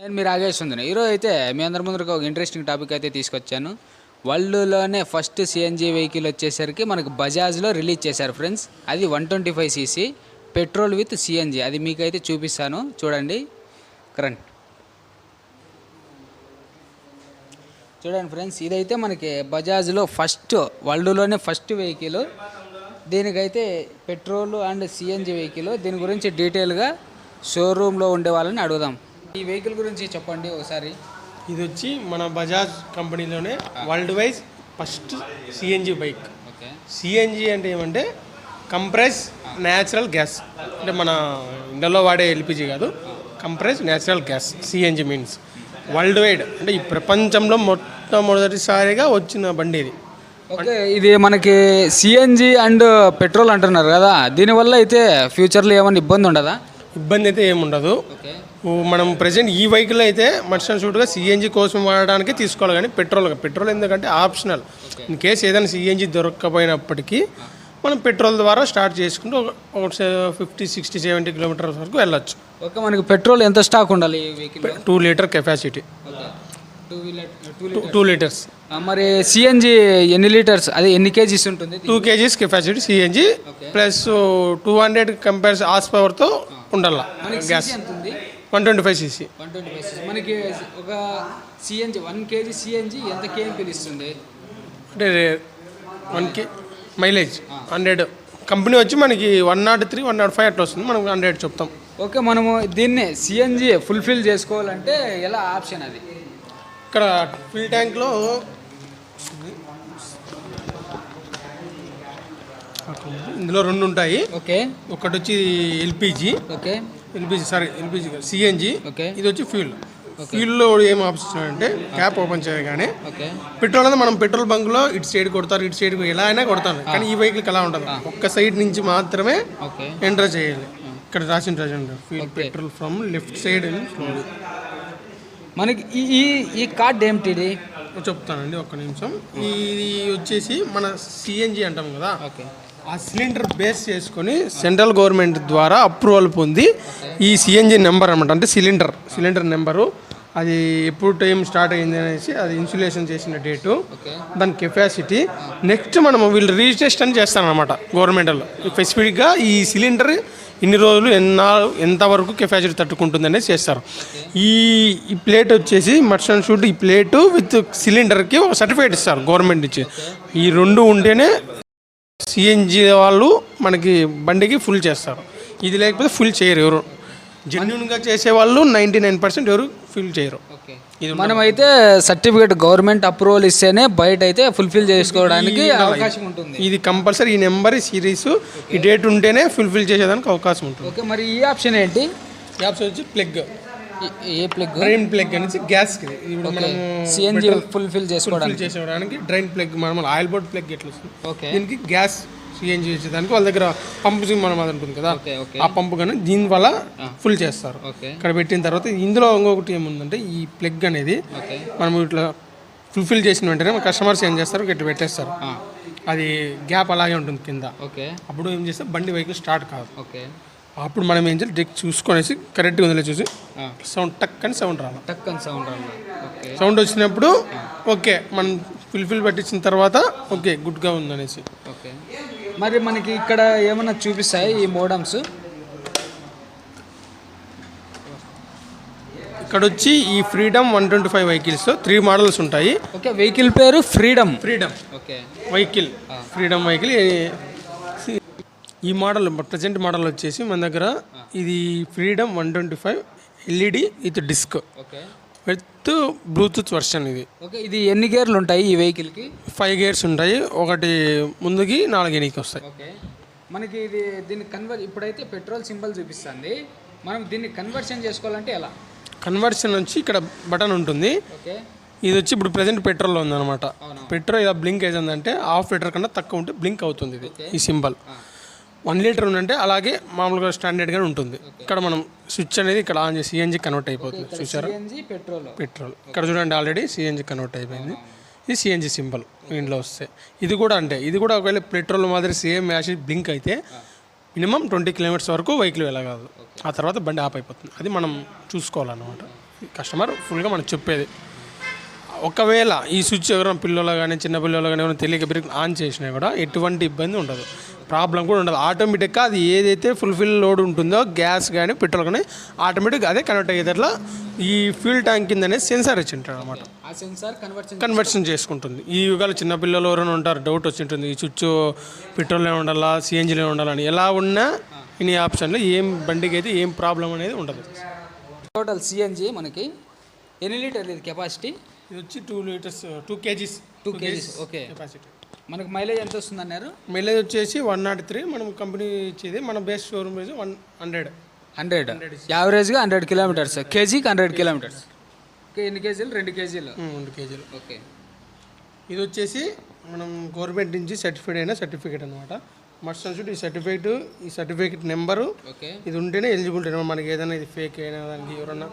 నేను మీరు ఆగేస్తుంది ఈరోజు అయితే మీ అందరి ముందరకు ఒక ఇంట్రెస్టింగ్ టాపిక్ అయితే తీసుకొచ్చాను. వరల్డ్లోనే ఫస్ట్ సిఎన్జి వెహికల్ వచ్చేసరికి మనకు బజాజ్లో రిలీజ్ చేశారు ఫ్రెండ్స్ అది one twenty five CC petrol with CNG అది మీకైతే చూపిస్తాను. చూడండి. కరెంట్ చూడండి ఫ్రెండ్స్ ఇదైతే మనకి బజాజ్లో ఫస్ట్ వరల్డ్లోనే ఫస్ట్ వెహికల్ దీనికైతే పెట్రోల్ అండ్ సిఎన్జీ వెహికల్ దీని గురించి డీటెయిల్గా షోరూంలో ఉండే వాళ్ళని అడుగుదాం. ఈ వెహికల్ గురించి చెప్పండి ఒకసారి. ఇది వచ్చి మన Bajaj కంపెనీలోనే world wise first CNG bike. Okay. CNG అంటే ఏమంటే కంప్రెస్ న్యాచురల్ గ్యాస్. అంటే మన ఇండలో వాడే ఎల్పిజి కాదు compress natural gas CNG means. World wide. అంటే ఈ ప్రపంచంలో మొట్టమొదటిసారిగా వచ్చిన బండి ఇది. ఓకే ఇది మనకి సిఎన్జి అండ్ పెట్రోల్ అంటున్నారు కదా. దీనివల్ల అయితే ఫ్యూచర్లో ఏమైనా ఇబ్బంది ఉండదా? ఇబ్బంది అయితే ఏముండదు. ఓకే. మనం ప్రజెంట్ ఈ వెహికల్ అయితే మర్షన్ షూట్గా సిఎన్జి కోసం వాడడానికి తీసుకోవాలి. కానీ పెట్రోల్ పెట్రోల్ ఎందుకంటే ఆప్షనల్ ఇన్ కేస్ ఏదైనా సిఎన్జి దొరకకపోయినప్పటికీ మనం పెట్రోల్ ద్వారా స్టార్ట్ చేసుకుంటూ ఒక ఫిఫ్టీ సిక్స్టీ సెవెంటీ కిలోమీటర్స్ వరకు వెళ్ళొచ్చు. ఓకే మనకి పెట్రోల్ ఎంత స్టాక్ ఉండాలి two litre capacity two litres మరి సిఎన్జి ఎన్ని లీటర్స్ అదే ఎన్ని కేజీస్ ఉంటుంది? Two kgs capacity CNG plus two hundred compares horse పవర్తో ఉండాల gas one twenty five CC one twenty five మనకి ఒక సిఎన్జి వన్ కేజీ సిఎన్జి ఎంత కేఎంపీలు ఇస్తుంది? అంటే one K mileage. Hundred. Company వచ్చి మనకి one nought three one nought five అట్లా వస్తుంది. మనం హండ్రెడ్ చెప్తాం. ఓకే మనము దీన్ని సిఎన్జి ఫుల్ఫిల్ చేసుకోవాలంటే ఎలా ఆప్షన్ అది? ఇక్కడ ఫిల్ ట్యాంక్లో ఇందులో రెండు ఉంటాయి. ఓకే. ఒకటి వచ్చి LPG okay. LPG sorry LPG CNG ఇది వచ్చి ఫ్యూల్ ఫ్యూల్లో ఏం ఆప్షన్ అంటే క్యాప్ ఓపెన్ చేయగానే పెట్రోల్ అనేది మనం పెట్రోల్ బంక్లో ఇటు సైడ్ కొడతారు ఇటు సైడ్ ఎలా అయినా కొడతారు. కానీ ఈ వెహికల్కి అలా ఉంటుంది ఒక్క సైడ్ నుంచి మాత్రమే ఎంటర్ చేయాలి. ఇక్కడ రాసిన రాజండి fuel petrol from left side మనకి ఈ ఈ కార్డ్ ఏమిటిది చెప్తానండి ఒక్క నిమిషం. ఇది వచ్చేసి మన సిఎన్జి అంటాం కదా. ఓకే. ఆ సిలిండర్ బేస్ చేసుకొని సెంట్రల్ గవర్నమెంట్ ద్వారా అప్రూవల్ పొంది ఈ సిఎన్జి నెంబర్ అనమాట అంటే సిలిండర్ సిలిండర్ నెంబరు. అది ఎప్పుడు టైం స్టార్ట్ అయింది అనేసి అది ఇన్సులేషన్ చేసిన డేటు. దాని కెపాసిటీ నెక్స్ట్ మనం వీళ్ళు రిజిస్ట్రేషన్ చేస్తారనమాట గవర్నమెంట్లో స్పెసిఫిక్గా ఈ సిలిండర్ ఇన్ని రోజులు ఎన్నా ఎంతవరకు కెపాసిటీ తట్టుకుంటుంది అనేది చేస్తారు. ఈ ఈ ప్లేట్ వచ్చేసి మర్షన్ షూట్ ఈ ప్లేటు విత్ సిలిండర్కి ఒక సర్టిఫికేట్ ఇస్తారు గవర్నమెంట్ నుంచి. ఈ రెండు ఉంటేనే సిఎన్జి వాళ్ళు మనకి బండికి ఫుల్ చేస్తారు. ఇది లేకపోతే ఫుల్ చేయరు ఎవరు. జెన్యున్గా చేసే వాళ్ళు నైంటీ నైన్ పర్సెంట్ ఎవరు ఫుల్ చేయరు. ఇది మనం అయితే సర్టిఫికేట్ గవర్నమెంట్ అప్రూవల్ ఇస్తేనే బయట అయితే ఫుల్ఫిల్ చేసుకోవడానికి అవకాశం ఉంటుంది. ఇది కంపల్సరీ ఈ నెంబర్ ఈ సిరీస్ ఈ డేట్ ఉంటేనే ఫుల్ఫిల్ చేసేదానికి అవకాశం ఉంటుంది. ఓకే మరి ఈ ఆప్షన్ ఏంటి? యాప్స్ వచ్చి ప్లగ్ ఈ- ఏ ప్లగ్ డ్రైన్ ప్లగ్ అనేసి గ్యాస్ ఇప్పుడు మనం సిఎన్జి ఫుల్ఫిల్ చేసుకోవడానికి. ఫుల్ చేసేయడానికి డ్రైన్ ప్లగ్ మనం ఆయిల్ బోర్డ్ ప్లగ్ ఎట్లా వస్తుంది? ఓకే దీనికి గ్యాస్ సిఎన్జి చేసేదానికి వాళ్ళ దగ్గర పంపు మనం అది ఉంటుంది కదా? ఆ పంపు కానీ దీని వల్ల ఫుల్ చేస్తారు. ఇక్కడ పెట్టిన తర్వాత ఇందులో ఇంకొకటి ఏముందంటే ఈ ప్లగ్ అనేది మనం ఇట్లా ఫుల్ఫిల్ చేసిన వెంటనే కస్టమర్స్ ఏం చేస్తారు? ఇట్లా పెట్టేస్తారు. అది గ్యాప్ అలాగే ఉంటుంది కింద. ఓకే అప్పుడు ఏం చేస్తే బండి వెహికల్ స్టార్ట్ కాదు. ఓకే అప్పుడు మనం ఏం చేయాలి? డెక్ చూసుకొనేసి కరెక్ట్గా ఉందిలే చూసి సౌండ్ టక్ అని సౌండ్ రావాలి. టక్ అని సౌండ్ రావాలి సౌండ్ వచ్చినప్పుడు ఓకే మనం ఫుల్ఫిల్ పట్టించిన తర్వాత ఓకే గుడ్గా ఉందనేసి. ఓకే. మరి మనకి ఇక్కడ ఏమన్నా చూపిస్తాయి ఈ మోడమ్స్ ఇక్కడ వచ్చి ఈ freedom one twenty five vehicles three models ఉంటాయి. ఓకే వెహికల్ పేరు freedom freedom okay. Vehicle freedom vehicle ఈ మోడల్ ప్రజెంట్ మోడల్ వచ్చేసి మన దగ్గర ఇది freedom one twenty five LED with disc. With bluetooth version ఇది. ఓకే ఇది ఎన్ని గేర్లు ఉంటాయి ఈ వెహికల్కి? ఫైవ్ గేర్స్ ఉంటాయి ఒకటి ముందుకి నాలుగు ఎనికి వస్తాయి. మనకి ఇది దీన్ని కన్వర్ ఇప్పుడైతే పెట్రోల్ సింబల్ చూపిస్తుంది. మనం దీన్ని కన్వర్షన్ చేసుకోవాలంటే ఎలా? కన్వర్షన్ వచ్చి ఇక్కడ బటన్ ఉంటుంది. ఇది వచ్చి ఇప్పుడు ప్రజెంట్ పెట్రోల్లో ఉందన్నమాట. పెట్రోల్ ఇలా బ్లింక్ అవుతుందంటే హాఫ్ లీటర్ కన్నా తక్కువ ఉంటే బ్లింక్ అవుతుంది ఇది ఈ సింబల్. వన్ లీటర్ ఉందంటే అలాగే మామూలుగా స్టాండర్డ్గానే ఉంటుంది. ఇక్కడ మనం స్విచ్ అనేది ఇక్కడ ఆన్ చేసి సిఎన్జి కన్వర్ట్ అయిపోతుంది. చూసారా పెట్రోల్. పెట్రోల్. ఇక్కడ చూడండి ఆల్రెడీ సిఎన్జి కన్వర్ట్ అయిపోయింది. ఇది సిఎన్జి సింబల్ ఇంట్లో వస్తే. ఇది కూడా అంటే ఇది కూడా ఒకవేళ పెట్రోల్ మాదిరి సేమ్ మ్యాచ్ బ్లింక్ అయితే మినిమం ట్వంటీ కిలోమీటర్స్ వరకు వెహికల్ వెళ్ళగలదు ఆ తర్వాత బండి ఆఫ్ అయిపోతుంది. అది మనం చూసుకోవాలన్నమాట. కస్టమర్ ఫుల్గా మనకు చెప్పేది. ఒకవేళ ఈ స్విచ్ ఎవరైనా పిల్లలు కానీ చిన్న పిల్లలు కానీ ఎవరైనా తెలియక బ్రేక్ ఆన్ చేసినా కూడా ఎటువంటి ఇబ్బంది ఉండదు. ప్రాబ్లం కూడా ఉండదు. ఆటోమేటిక్గా అది ఏదైతే ఫుల్ఫిల్ లోడ్ ఉంటుందో గ్యాస్ కానీ పెట్రోల్ కానీ ఆటోమేటిక్గా అదే కనెక్ట్ అయ్యేటట్లా ఈ ఫ్యూల్ ట్యాంక్ కింద అనేది సెన్సార్ ఇచ్చి ఉంటాడు అనమాట ఆ సెన్సార్ కన్వర్షన్ కన్వర్షన్ చేసుకుంటుంది. ఈ యుగాలు చిన్నపిల్లలు ఎవరైనా ఉంటారు డౌట్ వచ్చి ఉంటుంది ఈ చుచ్చు పెట్రోల్లో ఉండాలా సిఎన్జీలో ఉండాలని ఎలా ఉన్నా ఇన్ని ఆప్షన్లు ఏం బండికి అయితే ఏం ప్రాబ్లం అనేది ఉండదు. టోటల్ సిఎన్జి మనకి ఎన్ని లీటర్లు ఇది కెపాసిటీ ఇది వచ్చి two litres two kgs two kgs okay capacity మనకి మైలేజ్ ఎంత వస్తుంది అన్నారు? మైలేజ్ వచ్చేసి వన్ నాట్ త్రీ మనం కంపెనీ ఇచ్చేది మన బేస్ షోరూమ్ వచ్చి వన్ హండ్రెడ్ హండ్రెడ్ యావరేజ్గా హండ్రెడ్ కిలోమీటర్స్ కేజీకి హండ్రెడ్ కిలోమీటర్స్ ఎన్ని కేజీలు? రెండు కేజీలు. రెండు కేజీలు. ఓకే. ఇది వచ్చేసి మనం గవర్నమెంట్ నుంచి సర్టిఫైడ్ అయిన సర్టిఫికేట్ అనమాట మస్ట్ ఈ సర్టిఫికేట్ ఈ సర్టిఫికేట్ నెంబరు ఇది ఉంటేనే ఎలిజిబిలిటీ అనమాట మనకి ఏదైనా ఇది ఫేక్ అయినా దానికి ఎవరన్నా.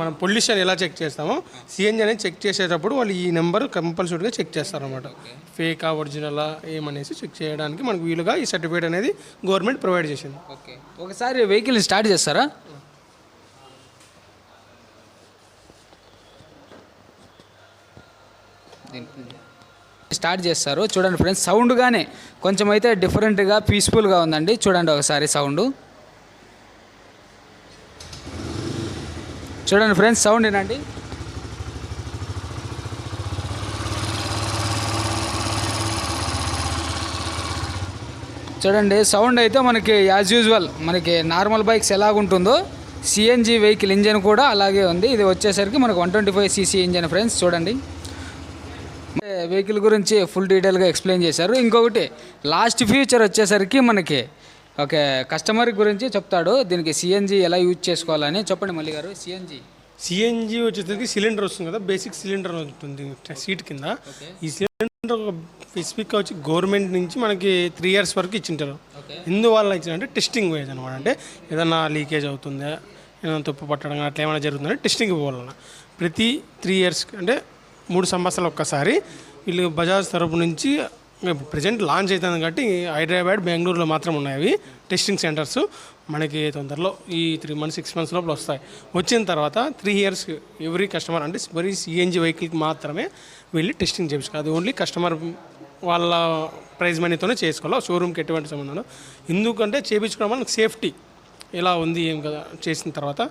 మనం పొల్యూషన్ ఎలా చెక్ చేస్తామో సిఎన్జి అనేది చెక్ చేసేటప్పుడు వాళ్ళు ఈ నెంబర్ కంపల్సరీగా చెక్ చేస్తారనమాట ఫేకా ఒరిజినలా ఏమనేసి చెక్ చేయడానికి మనకు వీలుగా ఈ సర్టిఫికేట్ అనేది గవర్నమెంట్ ప్రొవైడ్ చేసింది. ఓకే. ఒకసారి వెహికల్ని స్టార్ట్ చేస్తారా? స్టార్ట్ చేస్తారు చూడండి ఫ్రెండ్స్ సౌండ్ కొంచెం అయితే డిఫరెంట్గా పీస్ఫుల్గా ఉందండి. చూడండి ఒకసారి సౌండ్ చూడండి ఫ్రెండ్స్ సౌండ్ ఏనండి చూడండి సౌండ్ అయితే మనకి యాజ్ యూజువల్ మనకి నార్మల్ బైక్స్ ఎలాగుంటుందో సిఎన్జి వెహికల్ ఇంజన్ కూడా అలాగే ఉంది. ఇది వచ్చేసరికి మనకు one twenty five CC engine friends చూడండి. వెహికల్ గురించి ఫుల్ డీటెయిల్గా ఎక్స్ప్లెయిన్ చేశారు. ఇంకొకటి లాస్ట్ ఫ్యూచర్ వచ్చేసరికి మనకి ఓకే కస్టమర్ గురించి చెప్తాడు. దీనికి సిఎన్జి ఎలా యూజ్ చేసుకోవాలని చెప్పండి మళ్ళీ గారు. సిఎన్జి సిఎన్జి వచ్చేసరికి సిలిండర్ వస్తుంది కదా బేసిక్ సిలిండర్ ఉంటుంది సీట్ కింద. ఈ సిలిండర్ స్పెసిఫిక్గా వచ్చి గవర్నమెంట్ నుంచి మనకి త్రీ ఇయర్స్ వరకు ఇచ్చింటారు. ఎందువల్ల ఇచ్చారంటే టెస్టింగ్ వేజ్ అనమాట అంటే ఏదన్నా లీకేజ్ అవుతుందా ఏదైనా తుప్పు పట్టడం అట్లా ఏమైనా జరుగుతుందంటే టెస్టింగ్ పోవాలన్న. ప్రతి త్రీ ఇయర్స్ అంటే మూడు సంవత్సరాలు ఒక్కసారి. వీళ్ళు బజాజ్ తరపు నుంచి ప్రజెంట్ లాంచ్ అవుతుంది కాబట్టి హైదరాబాద్ బెంగళూరులో మాత్రం ఉన్నాయి అవి. టెస్టింగ్ సెంటర్స్ మనకి తొందరలో ఈ త్రీ మంత్స్ సిక్స్ మంత్స్ లోపల వస్తాయి. వచ్చిన తర్వాత త్రీ ఇయర్స్ ఎవ్రీ కస్టమర్ అంటే మరి సిఎన్జి వెహికల్కి మాత్రమే వెళ్ళి టెస్టింగ్ చేయించుకోవాలి అది ఓన్లీ కస్టమర్ వాళ్ళ ప్రైజ్ మనీతోనే చేసుకోవాలి? షోరూమ్కి ఎటువంటి సంబంధం ఎందుకంటే చేయించుకోవడం మనకి సేఫ్టీ ఎలా ఉంది ఏం కదా చేసిన తర్వాత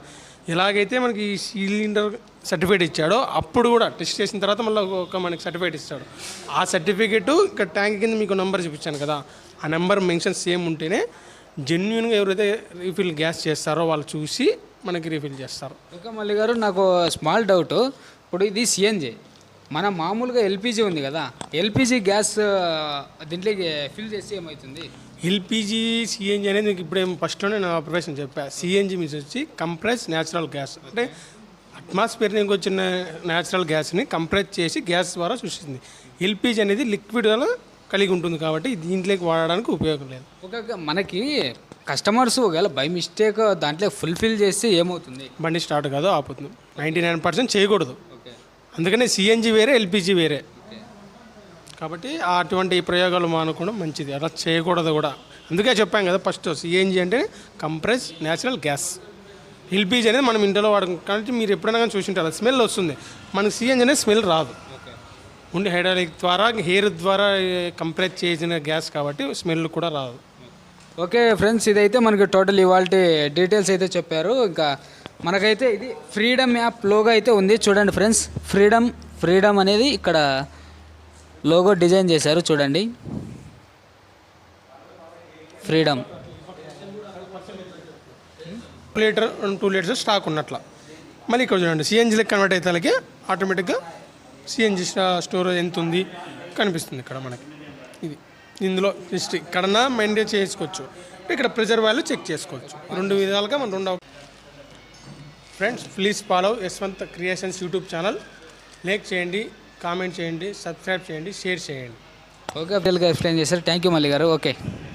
ఎలాగైతే మనకి ఈ సిలిండర్ సర్టిఫికేట్ ఇచ్చాడో అప్పుడు కూడా టెస్ట్ చేసిన తర్వాత మళ్ళీ ఒక మనకి సర్టిఫికేట్ ఇస్తాడు. ఆ సర్టిఫికేట్ ఇక్కడ ట్యాంక్ కింద మీకు నెంబర్ చూపించాను కదా. ఆ నెంబర్ మెన్షన్ సేమ్ ఉంటేనే జెన్యున్గా ఎవరైతే రీఫిల్ గ్యాస్ చేస్తారో వాళ్ళు చూసి మనకి రీఫిల్ చేస్తారు. ఓకే మళ్ళీ గారు నాకు స్మాల్ డౌట్. ఇప్పుడు ఇది సిఎన్జి మన మామూలుగా ఎల్పిజి ఉంది కదా. ఎల్పిజి గ్యాస్ దీంట్లోకి ఫిల్ చేస్తే ఏమవుతుంది? ఎల్పిజి సిఎన్జి అనేది మీకు ఇప్పుడే ఫస్ట్లోనే నేను ఆపరేషన్ చెప్పా. సిఎన్జి మీన్స్ వచ్చి కంప్రెస్ న్యాచురల్ గ్యాస్ అంటే అట్మాస్ఫియర్ నుంచి వచ్చిన న్యాచురల్ గ్యాస్ని కంప్రెస్ చేసి గ్యాస్ ద్వారా సృష్టిస్తుంది. ఎల్పిజి అనేది లిక్విడ్ కలిగి ఉంటుంది కాబట్టి దీంట్లోకి వాడడానికి ఉపయోగం లేదు. ఒక మనకి కస్టమర్స్ ఒకవేళ బై మిస్టేక్ దాంట్లో ఫుల్ఫిల్ చేస్తే ఏమవుతుంది? బండి స్టార్ట్ కాదు ఆపుతుంది. నైంటీ నైన్ పర్సెంట్ చేయకూడదు అందుకనే సిఎన్జి వేరే ఎల్పిజి వేరే. కాబట్టి అటువంటి ప్రయోగాలు మానుకోవడం మంచిది. అలా చేయకూడదు కూడా. అందుకే చెప్పాం కదా ఫస్ట్ సిఎన్జి అంటే కంప్రెస్ న్యాచురల్ గ్యాస్ ఎల్పిజి అనేది మనం ఇంట్లో వాడుకుంటాం కాబట్టి మీరు ఎప్పుడైనా కానీ చూసింటారు స్మెల్ వస్తుంది. మనకు సిఎన్జి అనేది స్మెల్ రాదు. ఉండి హైడ్రాలిక్ ద్వారా హెయిర్ ద్వారా కంప్రెస్ చేసిన గ్యాస్ కాబట్టి స్మెల్ కూడా రాదు. ఓకే ఫ్రెండ్స్ ఇదైతే మనకి టోటల్ ఇవాళ డీటెయిల్స్ అయితే చెప్పారు. ఇంకా మనకైతే ఇది ఫ్రీడమ్ యాప్ లోగా అయితే ఉంది. చూడండి ఫ్రెండ్స్ ఫ్రీడమ్ ఫ్రీడమ్ అనేది ఇక్కడ లోగో డిజైన్ చేశారు చూడండి. Freedom. Litre two litres stock ఉన్నట్ల. మళ్ళీ ఇక్కడ చూడండి సిఎన్జీలకు కన్వర్ట్ అయితే ఆటోమేటిక్గా సిఎన్జి స్టోరేజ్ ఎంత ఉంది కనిపిస్తుంది ఇక్కడ మనకి. ఇది. ఇందులో జస్ట్ ఇక్కడన్నా మెయింటైన్ చేసుకోవచ్చు. ఇక్కడ ప్రెజర్ వాల్యూ చెక్ చేసుకోవచ్చు. రెండు విధాలుగా మనం రెండు friends please follow Yashwant creations YouTube channel like చేయండి. కామెంట్ చేయండి సబ్స్క్రైబ్ చేయండి షేర్ చేయండి. ఓకే ఎక్స్ప్లెయిన్ చేశారు. థ్యాంక్ యూ మళ్ళీ గారు ఓకే.